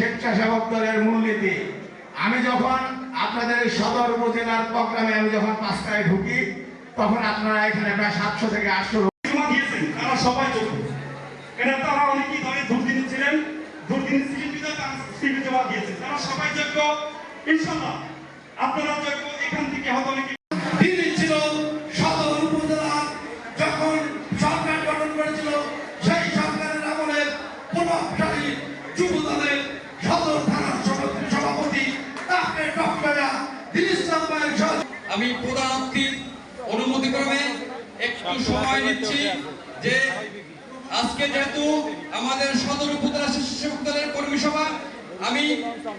স্বেচ্ছাসেবক দলের মূলনীতি। আমি যখন আপনাদের সদর উপজেলার প্রোগ্রামে আমি যখন পাঁচটায় ঢুকি, তখন আপনারা এখানে প্রায় সাতশো থেকে আটশো দিয়েছেন। তারা সবাই যোগ্য এটা তারা অনেকেই দলে দুর্দিনে ছিলেন। দুর্দিনে সিভি জমা দিয়েছেন। তারা সবাই যোগ্য। ইনশাল্লাহ আপনারা যোগ্য আমি প্রধানমন্ত্রীর অনুমতি ক্রমে একটু সময় নিচ্ছি যে আজকে যেহেতু আমাদের সদর উপজেলা শিশু দলের কর্মী সভা, আমি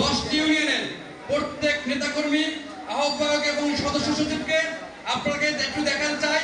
দশটি ইউনিয়নের প্রত্যেক নেতাকর্মী, আহ্বায়ক এবং সদস্য সচিবকে আপনাকে একটু দেখান চাই।